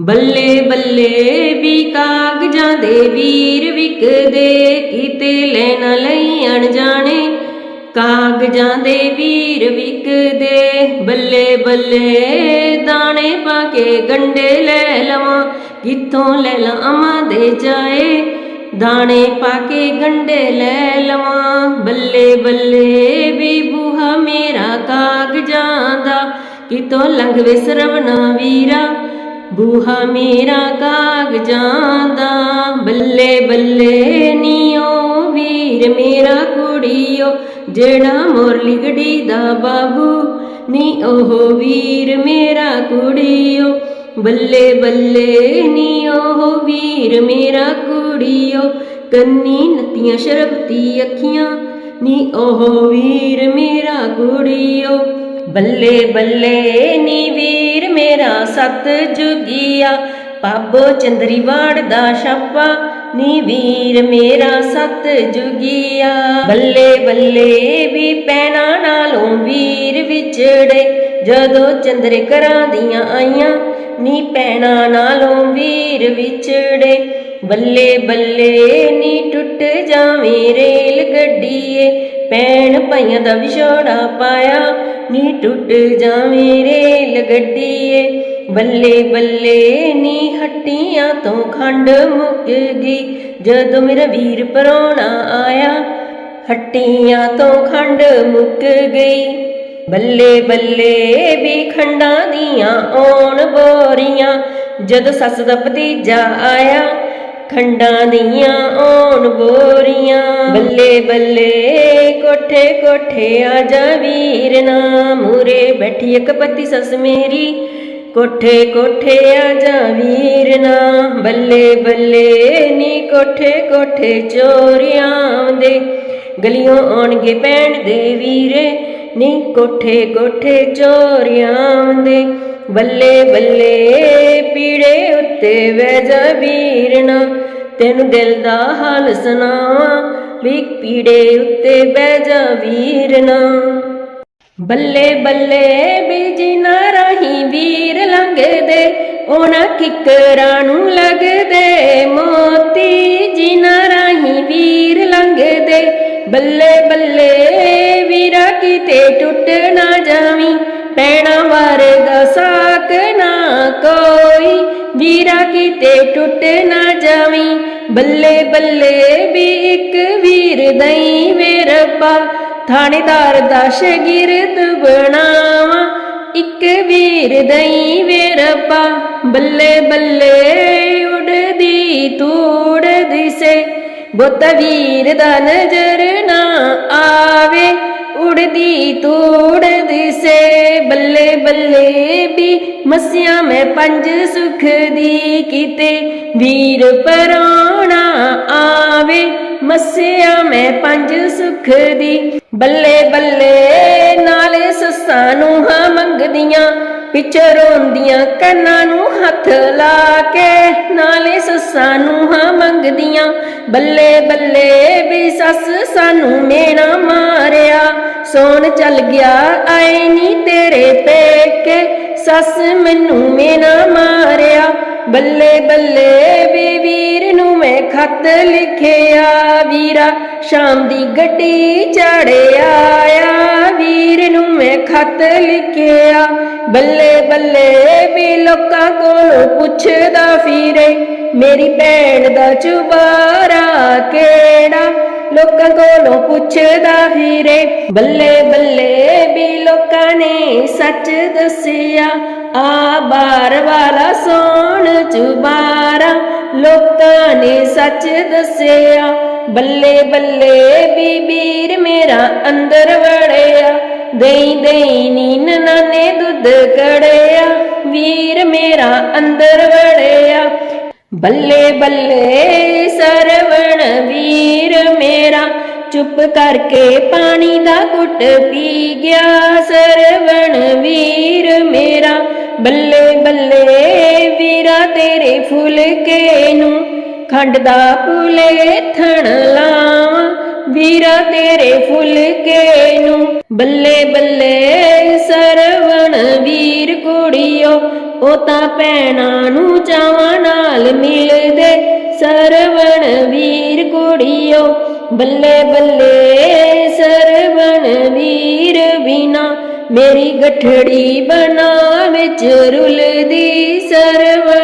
ਬੱਲੇ ਬੱਲੇ ਵੀ ਕਾਗਜ਼ਾਂ ਦੇ ਵੀਰ ਵਿਕਦੇ, ਕਿਤੇ ਲੈਣਾ ਲਈ ਅਣਜਾਣੇ। ਕਾਗਜ਼ਾਂ ਦੇ ਵੀਰ ਵਿਕਦੇ, ਬੱਲੇ ਬੱਲੇ ਦਾਣੇ ਪਾ ਕੇ ਗੰਡੇ ਲੈ ਲਵਾਂ। ਕਿੱਥੋਂ ਲੈ ਲਵਾਂ ਦੇ ਜਾਏ? ਦਾਣੇ ਪਾ ਕੇ ਗੰਡੇ ਲੈ ਲਵਾਂ। ਬੱਲੇ ਬੱਲੇ ਵੀ ਬੂਹਾ ਮੇਰਾ ਕਾਗਜ਼ਾਂ ਦਾ। ਕਿਤੋਂ ਲੰਘਵੇ ਸਰਵਨਾ ਵੀਰਾ? ਬੂਹਾ ਮੇਰਾ ਕਾਗਜ਼ਾਂ ਦਾ ਬੱਲੇ ਬੱਲੇ ਨੀਓ ਵੀਰ ਮੇਰਾ ਕੁੜੀਓ, ਜਿਹੜਾ ਮੋਰਲੀ ਗੜੀ ਦਾ ਬਾਬੂ, ਨੀ ਉਹ ਵੀਰ ਮੇਰਾ ਕੁੜੀਓ, ਬੱਲੇ ਬੱਲੇ ਨੀ ਉਹ ਵੀਰ ਮੇਰਾ ਕੁੜੀਓ, ਕੰਨੀ ਨਤੀਆਂ ਸ਼ਰਬਤੀ ਅੱਖੀਆਂ, ਨੀ ਉਹ ਵੀਰ ਮੇਰਾ ਕੁੜੀਓ, ਬੱਲੇ ਬੱਲੇ ਨੀ ਵੀਰ ਮੇਰਾ ਸਤ ਜੁਗੀਆ ਪਾਬੋ ਚੰਦਰੀ ਦਾ ਛਾਪਾ, ਨੀ ਵੀਰ ਮੇਰਾ ਸਤ ਜੁਗੀਆ। ਬੱਲੇ ਬੱਲੇ ਵੀ ਪੈਣਾ ਨਾਲੋਂ ਵੀਰ ਵਿਛੜੇ, ਜਦੋਂ ਚੰਦਰੇ ਘਰਾਂ ਦੀਆਂ ਆਈਆਂ, ਨੀ ਪੈਣਾ ਨਾਲੋਂ ਵੀਰ ਵਿਛੜੇ। ਬੱਲੇ ਬੱਲੇ ਨੀ ਟੁੱਟ ਜਾਵੇਂ ਰੇਲ ਗੱਡੀਏ ਪੈਣ ਪਈਆਂ ਦਾ ਵਿਛੋੜਾ ਪਾਇਆ ਨੀ ਟੁੱਟ ਜਾਵੇਂ ਰੇਲ ਗੱਡੀਏ। ਬੱਲੇ ਬੱਲੇ ਨੀ ਹੱਟੀਆਂ ਤੋਂ ਖੰਡ ਮੁੱਕ ਗਈ। ਜਦੋਂ ਮੇਰਾ ਵੀਰ ਪਰੋਣਾ ਆਇਆ, ਹੱਟੀਆਂ ਤੋਂ ਖੰਡ ਮੁੱਕ ਗਈ। ਬੱਲੇ ਬੱਲੇ ਵੀ ਖੰਡਾਂ ਦੀਆਂ ਆਉਣ ਬੋਰੀਆਂ। ਜਦੋਂ ਸੱਸ ਦਾ ਭਤੀਜਾ ਆਇਆ, ਖੰਡਾਂ ਦੀਆਂ ਆਉਣ ਬੋਰੀਆਂ। ਬੱਲੇ ਬੱਲੇ ਕੋਠੇ ਕੋਠੇ ਆ ਜਾ ਵੀਰ ਨਾ ਮੂਰੇ ਬੈਠੀ ਇੱਕ ਪੱਤੀ ਸੱਸ ਮੇਰੀ। ਕੋਠੇ ਕੋਠੇ ਆ ਜਾ ਵੀਰ ਬੱਲੇ ਬੱਲੇ ਨੀ ਕੋਠੇ ਕੋਠੇ ਚੋਰੀਆਂ ਆਉਂਦੇ। ਗਲੀਆਂ ਆਉਣਗੇ ਪੈਣ ਦੇ ਵੀਰੇ, ਨੀ ਕੋਠੇ ਕੋਠੇ ਚੋਰੀਆਂ ਆਉਂਦੇ। ਬੱਲੇ ਬੱਲੇ ਪੀੜੇ ਉੱਤੇ ਵਹਿ ਜਾ ਵੀਰ ਨਾ ਤੈਨੂੰ ਦਿਲ ਦਾ ਹਾਲ ਸੁਣਾਵਾਂ। ਵੀ ਪੀੜੇ ਉੱਤੇ ਬਹਿ ਜਾ ਵੀਰ ਬੱਲੇ ਬੱਲੇ ਬੀਜੀ ਨਾ ਰਹੀ ਵੀਰ ਲੰਘਦੇ, ਉਹਨਾਂ ਕਿਕਰਾਂ ਨੂੰ ਲੱਗਦੇ। ਮੋਤੀ ਜੀ ਨਾ ਰਹੀ ਵੀਰ ਲੰਘਦੇ, ਬੱਲੇ ਬੱਲੇ ਵੀਰਾ ਕਿਤੇ ਟੁੱਟ ਨਾ ਜਾਵੀਂ, ਪੈਣਾ ਵਰਗਾ ਸਾਕ ਨਾ ਕੋਈ। ਵੀਰਾ ਕਿਤੇ ਟੁੱਟ ਨਾ ਜਾਵੀਂ, ਬੱਲੇ ਬੱਲੇ ਵੀ ਇੱਕ ਵੀਰ ਦਈ ਵੇ ਰੱਬਾ। ਥਾਣੇਦਾਰ ਦਾ ਸ਼ਗਿਰਦ ਬਣਾਵਾਂ। ਇੱਕ ਵੀਰ ਦਈ ਵੇ ਰੱਬਾ ਬੱਲੇ ਬੱਲੇ ਉੜਦੀ ਤੂੜ ਦਿਸੇ। ਬੁੱਤ ਵੀਰ ਦਾ ਨਜ਼ਰ ਨਾ ਆਵੇ ਉੜਦੀ ਤੂੜ ਦਿਸੇ। ਬੱਲੇ ਬੱਲੇ ਵੀ ਮਸਿਆ ਮੈਂ ਪੰਜ ਸੁਖ ਦੀ ਕਿਤੇ। ਵੀਰ ਪਰਾਣਾ ਮਸਿਆ ਮੈਂ ਪੰਜ ਸੁਖ ਦੀ, ਬੱਲੇ ਬੱਲੇ ਨਾਲੇ ਸੱਸਾਂ ਨੂੰ ਹਾਂ ਮੰਗਦੀਆਂ ਪਿੱਛੇ ਰੋਂਦੀਆਂ ਕੰਨਾਂ ਨੂੰ ਹੱਥ ਲਾ ਕੇ ਨਾਲੇ ਸੱਸਾਂ ਨੂੰ ਹਾਂ ਮੰਗਦੀਆਂ, ਬੱਲੇ ਬੱਲੇ ਵੀ ਸੱਸ ਸਾਨੂੰ ਮੇਣਾ ਮਾਰਿਆ, ਸੋਣ ਚੱਲ ਗਿਆ ਆਏ ਨੀ ਤੇਰੇ ਪੇਕੇ, ਸੱਸ ਮੈਨੂੰ ਮੇਣਾ ਮਾਰਿਆ ਬੱਲੇ ਬੱਲੇ ਵੀ ਵੀਰ ਨੂੰ ਮੈਂ ਖੱਤ ਲਿਖਿਆ ਵੀਰਾ, ਸ਼ਾਮ ਦੀ ਗੱਡੀ ਚੜਿਆ ਆਇਆ, ਵੀਰ ਨੂੰ ਮੈਂ ਖੱਤ ਲਿਖਿਆ। ਬੱਲੇ ਬੱਲੇ ਵੀ ਲੋਕਾਂ ਕੋਲੋਂ ਪੁੱਛਦਾ ਫਿਰੇ, ਮੇਰੀ ਭੈਣ ਦਾ ਚੁਬਾਰਾ ਕਿਹੜਾ? ਲੋਕਾਂ ਕੋਲੋਂ ਪੁੱਛਦਾ ਫਿਰੇ, ਬੱਲੇ ਬੱਲੇ ਵੀ ਲੋਕਾਂ ਨੇ ਸੱਚ ਦੱਸਿਆ। ਆ ਬਾਰ ਵਾਲਾ ਸੋਣ ਚੁਬਾਰਾ, ਲੋਕਾਂ ਨੇ ਸੱਚ ਦੱਸਿਆ, ਬੱਲੇ ਬੱਲੇ ਵੀ ਵੀਰ ਮੇਰਾ ਅੰਦਰ ਵੜਿਆ, ਦੇਈ ਦੇਈ ਨੀਨ ਨਾਨੇ ਦੁੱਧ ਕੜਿਆ, ਵੀਰ ਮੇਰਾ ਅੰਦਰ ਵੜਿਆ। ਬੱਲੇ ਬੱਲੇ ਸਰਵਣ ਵੀਰ ਮੇਰਾ, ਚੁੱਪ ਕਰਕੇ ਪਾਣੀ ਦਾ ਘੁੱਟ ਪੀ ਗਿਆ, ਸਰਵਣ ਵੀਰ ਬੱਲੇ ਬੱਲੇ ਵੀਰਾ ਤੇਰੇ ਫੁਲਕੇ ਨੂੰ, ਖੰਡ ਦਾ ਪੁਲੇ ਥਣ ਲਾਵਾਂ। ਵੀਰਾ ਤੇਰੇ ਫੁਲਕੇ ਨੂੰ, ਬੱਲੇ ਬੱਲੇ ਸਰਵਣ ਵੀਰ ਕੁੜੀਓ, ਉਹ ਤਾਂ ਭੈਣਾਂ ਨੂੰ ਚਾਵਾਂ ਨਾਲ ਮਿਲਦੇ ਸਰਵਣ ਵੀਰ ਕੁੜੀਓ। ਬੱਲੇ ਬੱਲੇ ਸਰਵਣ ਵੀਰ ਬਿਨਾ ਮੇਰੀ ਗਠੜੀ ਬਣ ਵਿੱਚ ਰੁਲਦੀ ਸਰਵਣ